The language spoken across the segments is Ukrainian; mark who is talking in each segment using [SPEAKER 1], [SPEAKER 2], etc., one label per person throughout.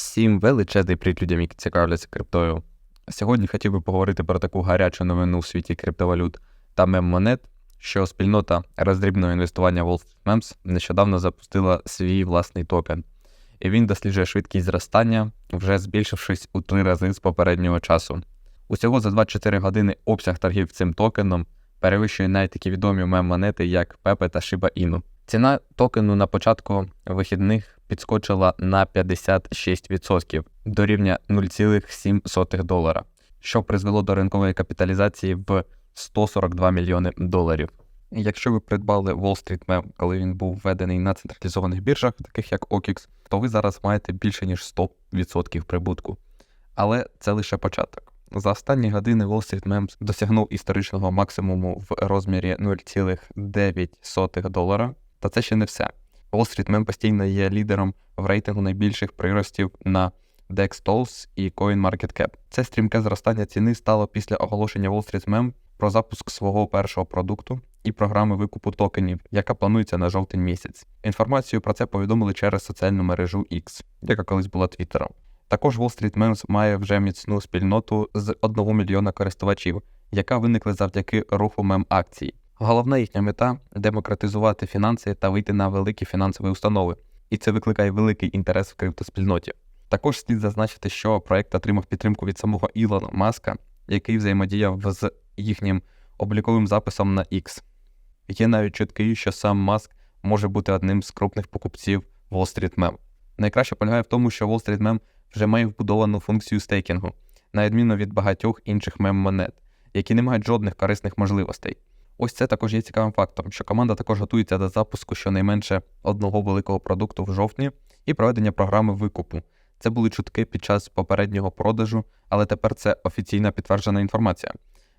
[SPEAKER 1] Всім величезний привіт людям, які цікавляться криптою. Сьогодні хотів би поговорити про таку гарячу новину у світі криптовалют та мем-монет, що спільнота роздрібного інвестування Wall Street Memes нещодавно запустила свій власний токен. І він досліджує швидкість зростання, вже збільшившись у три рази з попереднього часу. Усього за 24 години обсяг торгів цим токеном перевищує навіть такі відомі мем-монети, як Pepe та Shiba Inu. Ціна токену на початку вихідних підскочила на 56% до рівня 0,7 долара, що призвело до ринкової капіталізації в 142 мільйони доларів. Якщо ви придбали Wall Street Mem, коли він був введений на централізованих біржах, таких як OKX, то ви зараз маєте більше ніж 100% прибутку. Але це лише початок. За останні години Wall Street Memes досягнув історичного максимуму в розмірі 0,9 долара. Та це ще не все. Wall Street Mem постійно є лідером в рейтингу найбільших приростів на DEX Tolls і CoinMarketCap. Це стрімке зростання ціни стало після оголошення Wall Street Mem про запуск свого першого продукту і програми викупу токенів, яка планується на жовтень місяць. Інформацію про це повідомили через соціальну мережу X, яка колись була Твіттером. Також Wall Street Memes має вже міцну спільноту з 1 мільйона користувачів, яка виникла завдяки руху мем акцій. Головна їхня мета демократизувати фінанси та вийти на великі фінансові установи, і це викликає великий інтерес в криптоспільноті. Також слід зазначити, що проект отримав підтримку від самого Ілона Маска, який взаємодіяв з їхнім обліковим записом на X. Є навіть чутки, що сам Маск може бути одним з крупних покупців Wall Street Mem. Найкраще полягає в тому, що Wall Street Mem вже має вбудовану функцію стейкінгу, на відміну від багатьох інших мем-монет, які не мають жодних корисних можливостей. Ось це також є цікавим фактом, що команда також готується до запуску щонайменше одного великого продукту в жовтні і проведення програми викупу. Це були чутки під час попереднього продажу, але тепер це офіційна підтверджена інформація.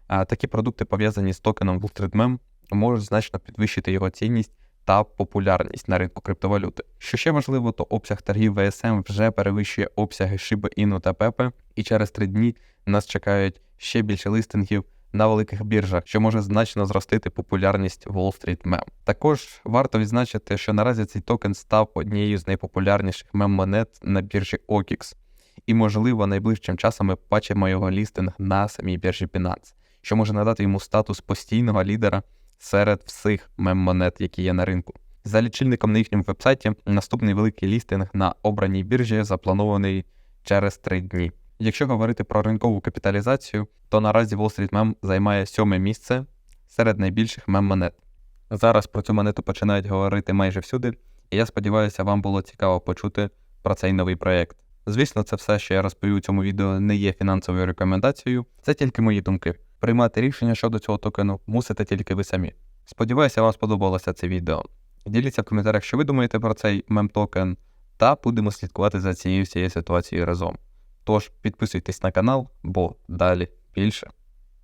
[SPEAKER 1] А такі продукти, пов'язані з токеном Street можуть значно підвищити його цінність та популярність на ринку криптовалюти. Що ще важливо, то обсяг торгів VSM вже перевищує обсяги Shiba Inu та Pepe, і через три дні нас чекають ще більше листингів на великих біржах, що може значно зростити популярність Wall Street Mem. Також варто відзначити, що наразі цей токен став однією з найпопулярніших мем-монет на біржі OKX. І, можливо, найближчим часом ми побачимо його лістинг на самій біржі Binance, що може надати йому статус постійного лідера серед всіх мем-монет, які є на ринку. За лічильником на їхньому вебсайті, наступний великий лістинг на обраній біржі запланований через три дні. Якщо говорити про ринкову капіталізацію, то наразі Wall Street Mem займає сьоме місце серед найбільших мем-монет. Зараз про цю монету починають говорити майже всюди, і я сподіваюся, вам було цікаво почути про цей новий проєкт. Звісно, це все, що я розповів у цьому відео, не є фінансовою рекомендацією, це тільки мої думки. Приймати рішення щодо цього токену мусите тільки ви самі. Сподіваюся, вам сподобалося це відео. Діліться в коментарях, що ви думаєте про цей мем-токен, та будемо слідкувати за цією всією ситуацією разом. Тож підписуйтесь на канал, бо далі більше.